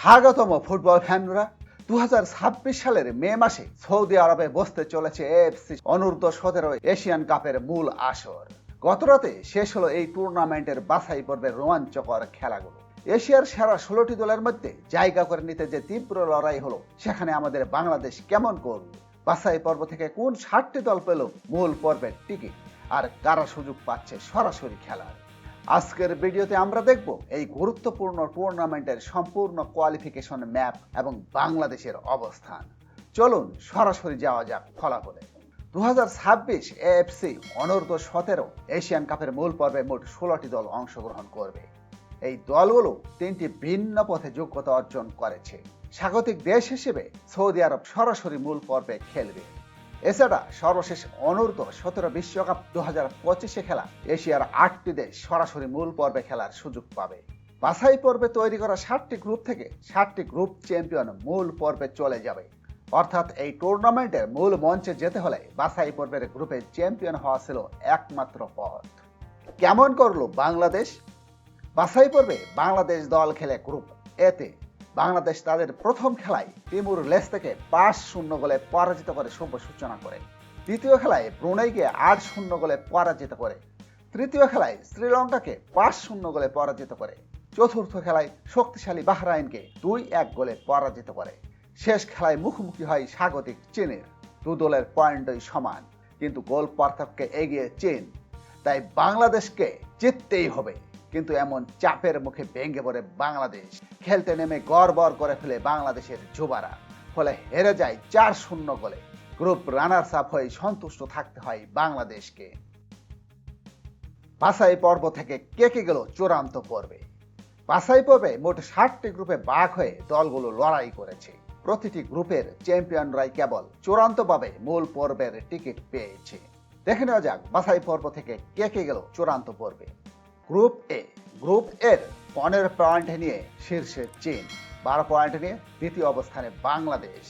স্বাগতম ফুটবল ফ্যানরা। দু সালের মে মাসে সৌদি আরবে বসতে চলেছে এএফসি অনূর্ধ্ব সতেরো এশিয়ান কাপের মূল আসর। গতরাতে শেষ হলো এই টুর্নামেন্টের বাছাই পর্বের রোমাঞ্চকর খেলাগুলো। এশিয়ার সেরা ষোলোটি দলের মধ্যে জায়গা করে নিতে যে তীব্র লড়াই হলো, সেখানে আমাদের বাংলাদেশ কেমন করল বাছাই পর্ব থেকে কোন ষাটটি দল পেল মূল পর্বের টিকিট? আর কারা সুযোগ পাচ্ছে সরাসরি খেলার? আজকের ভিডিওতে আমরা দেখব এই গুরুত্বপূর্ণ টুর্নামেন্টের সম্পূর্ণ কোয়ালিফিকেশন ম্যাপ এবং বাংলাদেশের অবস্থান। চলুন সরাসরি যাওয়া যাক ফলাফলে। দু হাজার ছাব্বিশ এএফসি অনূর্ধ্ব সতেরো এশিয়ান কাপের মূল পর্বে মোট ষোলোটি দল অংশগ্রহণ করবে। এই দলগুলো তিনটি ভিন্ন পথে যোগ্যতা অর্জন করেছে। স্বাগতিক দেশ হিসেবে সৌদি আরব সরাসরি মূল পর্বে খেলবে। এছাড়া সর্বশেষ অনূর্ধ্ব সতেরো বিশ্বকাপ দু হাজার পঁচিশে খেলা এশিয়ার আটটি দেশ সরাসরি মূল পর্বে খেলার সুযোগ পাবে। বাছাই পর্বে তৈরি করা ষাটটি গ্রুপ থেকে ষাটটি গ্রুপ চ্যাম্পিয়ন মূল পর্বে চলে যাবে। অর্থাৎ এই টুর্নামেন্টের মূল মঞ্চে যেতে হলে বাছাই পর্বের গ্রুপে চ্যাম্পিয়ন হওয়া ছিল একমাত্র পথ। কেমন করল বাংলাদেশ? বাছাই পর্বে বাংলাদেশ দল খেলে গ্রুপ এতে বাংলাদেশ তাদের প্রথম খেলায় তিমুর লেস থেকে পাঁচ শূন্য গোলে পরাজিত করে শুভ সূচনা করে। দ্বিতীয় খেলায় ব্রুনাইকে আট শূন্য গোলে পরাজিত করে। তৃতীয় খেলায় শ্রীলঙ্কাকে পাঁচ শূন্য গোলে পরাজিত করে। চতুর্থ খেলায় শক্তিশালী বাহরাইনকে দুই এক গোলে পরাজিত করে। শেষ খেলায় মুখোমুখি হয় স্বাগতিক চীনের। দু দলের পয়েন্টই সমান, কিন্তু গোল পার্থক্যে এগিয়ে চীন। তাই বাংলাদেশকে জিততেই হবে। কিন্তু এমন চাপের মুখে ভেঙে পড়ে বাংলাদেশ। খেলতে নেমে গড়বড় করে ফেলে বাংলাদেশের যুবারা। ফলে হেরে যায় চার শূন্য গোলে। গ্রুপ রানার্স আপ হয়ে সন্তুষ্ট থাকতে হয় বাংলাদেশকে। বাছাই পর্ব থেকে কে কে গেল চূড়ান্ত পর্বে? বাছাই পর্বে মোট ষাটটি গ্রুপে বাঘ হয়ে দলগুলো লড়াই করেছে। প্রতিটি গ্রুপের চ্যাম্পিয়নরাই কেবল চূড়ান্তভাবে মূল পর্বের টিকিট পেয়েছে। দেখে নেওয়া যাক বাছাই পর্ব থেকে কে কে গেল চূড়ান্ত পর্বে। গ্রুপ এ গ্রুপ এর পনেরো পয়েন্ট নিয়ে শীর্ষে চীন, বারো পয়েন্ট নিয়ে দ্বিতীয় অবস্থানে বাংলাদেশ,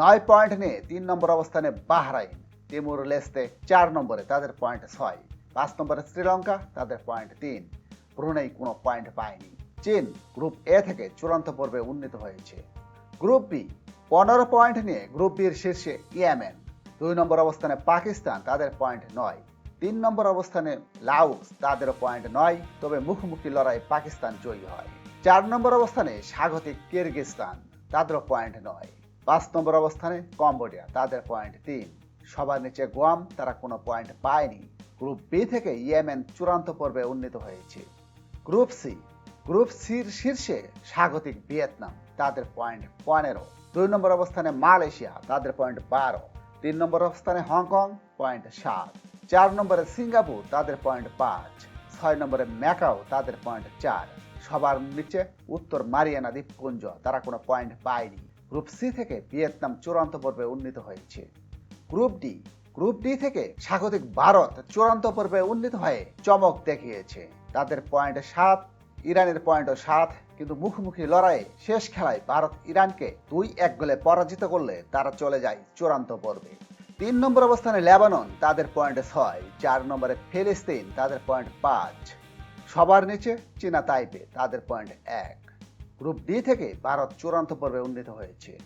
নয় পয়েন্ট নিয়ে তিন নম্বর অবস্থানে বাহরাইন, তিমুর লেস্তে চার নম্বরে তাদের পয়েন্ট ছয়, পাঁচ নম্বরে শ্রীলঙ্কা, তাদের পয়েন্ট তিন, ব্রুনেই কোনো পয়েন্ট পায়নি। চীন গ্রুপ এ থেকে চূড়ান্ত পর্বে উন্নীত হয়েছে। গ্রুপ বি পনেরো পয়েন্ট নিয়ে গ্রুপ বির শীর্ষে ইয়েমেন, দুই নম্বর অবস্থানে পাকিস্তান, তাদের পয়েন্ট নয় তিন নম্বর অবস্থানে লাউস তাদেরও পয়েন্ট নয়, তবে মুখোমুখি লড়াই পাকিস্তান জয়ী হয়। চার নম্বর অবস্থানে স্বাগতিক কিরগিস্তান তাদেরও পয়েন্ট নয়। পাঁচ নম্বর অবস্থানে কম্বোডিয়া তাদের পয়েন্ট তিন। সবার নিচে গোয়াম, তারা কোনো পয়েন্ট পায়নি। গ্রুপ বি থেকে ইয়েমেন চূড়ান্ত পর্বে উন্নীত হয়েছে। গ্রুপ সি, গ্রুপ সির শীর্ষে স্বাগতিক ভিয়েতনাম তাদের পয়েন্ট পনেরো। দুই নম্বর অবস্থানে মালয়েশিয়া তাদের পয়েন্ট বারো। তিন নম্বর অবস্থানে হংকং পয়েন্ট সাত। চার নম্বরে সিঙ্গাপুর, তাদের পয়েন্ট পাঁচ। ছয় নম্বরে ম্যাকাও, তাদের পয়েন্ট চার। সবার নিচে উত্তর মারিয়ানা দ্বীপপুঞ্জ, তারা কোনো পয়েন্ট পায়নি। গ্রুপ সি থেকে ভিয়েতনাম চূড়ান্ত পর্বে উন্নীত হয়েছে। গ্রুপ ডি গ্রুপ ডি থেকে স্বাগতিক ভারত চূড়ান্ত পর্বে উন্নীত হয়ে চমক দেখিয়েছে। তাদের পয়েন্ট সাত, ইরানের পয়েন্টও সাত, কিন্তু মুখোমুখি লড়াইয়ে শেষ খেলায় ভারত ইরানকে দুই এক গোলে পরাজিত করলে তারা চলে যায় চূড়ান্ত পর্বে। তিন নম্বর অবস্থানে লেবানন, তাদের পয়েন্ট ছয়। চার নম্বরে ফিলিস্তিন, তাদের পয়েন্ট পাঁচ। সবার নিচে চীনা, তাইপে, তাদের পয়েন্ট এক। গ্রুপ ডি থেকে ভারত চূড়ান্ত পর্বে উন্নীত হয়েছে।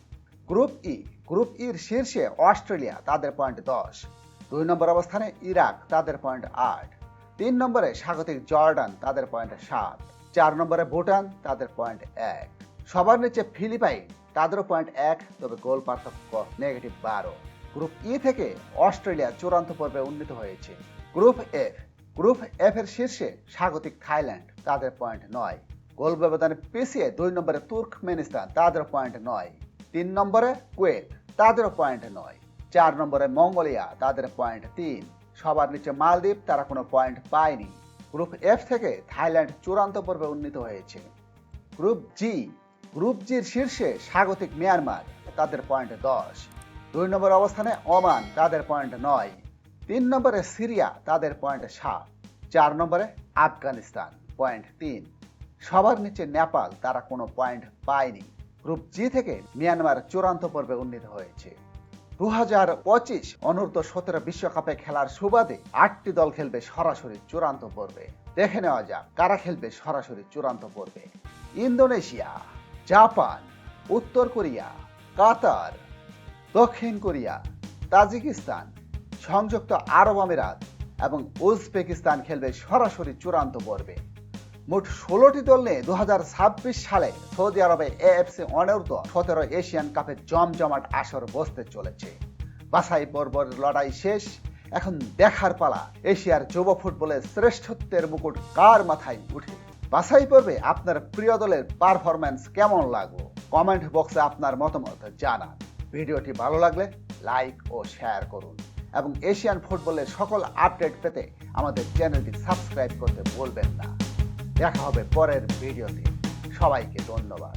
গ্রুপ ই, গ্রুপ ইর শীর্ষে অস্ট্রেলিয়া, তাদের পয়েন্ট দশ। দুই নম্বর অবস্থানে ইরাক, তাদের পয়েন্ট আট। তিন নম্বরে স্বাগতিক জর্ডান, তাদের পয়েন্ট সাত। চার নম্বরে ভুটান, তাদের পয়েন্ট এক। সবার নিচে ফিলিপাইন, তাদেরও পয়েন্ট এক, তবে গোল পার্থক্য নেগেটিভ বারো। গ্রুপ ই থেকে অস্ট্রেলিয়া চূড়ান্ত পর্বে উন্নীত হয়েছে। গ্রুপ এফ গ্রুপ এফ এর শীর্ষে স্বাগতিক থাইল্যান্ড, তাদের পয়েন্ট নয়। গোল ব্যবধানে পিছিয়ে দুই নম্বরে তুর্কমেনিস্তান, তাদের পয়েন্ট নয়। তিন নম্বরে কুয়েত, তাদেরও পয়েন্ট নয়। চার নম্বরে মঙ্গোলিয়া, তাদের পয়েন্ট তিন। সবার নিচে মালদ্বীপ, তারা কোনো পয়েন্ট পায়নি। গ্রুপ এফ থেকে থাইল্যান্ড চূড়ান্ত পর্বে উন্নীত হয়েছে। গ্রুপ জি গ্রুপ জির শীর্ষে স্বাগতিক মিয়ানমার, তাদের পয়েন্ট দশ। দুই নম্বর অবস্থানে ওমান, তাদের পয়েন্ট নয়। তিন নম্বরে সিরিয়া, তাদের পয়েন্ট সাত। চার নম্বরে আফগানিস্তান পয়েন্ট তিন। সবার নিচে নেপাল, তারা কোনো পয়েন্ট পায়নি। গ্রুপ জি থেকে মিয়ানমার চূড়ান্ত পর্বে উন্নীত হয়েছে। দু হাজার পঁচিশ অনূর্ধ্ব সতেরো বিশ্বকাপে খেলার সুবাদে আটটি দল খেলবে সরাসরি চূড়ান্ত পর্বে। দেখে নেওয়া যাক, কারা খেলবে সরাসরি চূড়ান্ত পর্বে। ইন্দোনেশিয়া, জাপান, উত্তর কোরিয়া, কাতার। দক্ষিণ কোরিয়া, তাজিকিস্তান, সংযুক্ত আরব আমিরাত এবং উজবেকিস্তান খেলবে সরাসরি চূড়ান্ত পর্বে। মোট ষোলোটি দল নিয়ে দু হাজার ছাব্বিশ সালে সৌদি আরবে এএফসি অনূর্ধ্ব সতেরো এশিয়ান কাপের জমজমাট আসর বসতে চলেছে। বাছাই পর্বর লড়াই শেষ। এখন দেখার পালা এশিয়ার যুব ফুটবলের শ্রেষ্ঠত্বের মুকুট কার মাথায় উঠে? বাছাই পর্বে আপনার প্রিয় দলের পারফরম্যান্স কেমন লাগল? কমেন্ট বক্সে আপনার মতামত জানান। ভিডিওটি ভালো লাগলে লাইক ও শেয়ার করুন। এবং এশিয়ান ফুটবলের সকল আপডেট পেতে আমাদের চ্যানেলটি সাবস্ক্রাইব করতে বলবেন না। দেখা হবে পরের ভিডিওতে। সবাইকে ধন্যবাদ।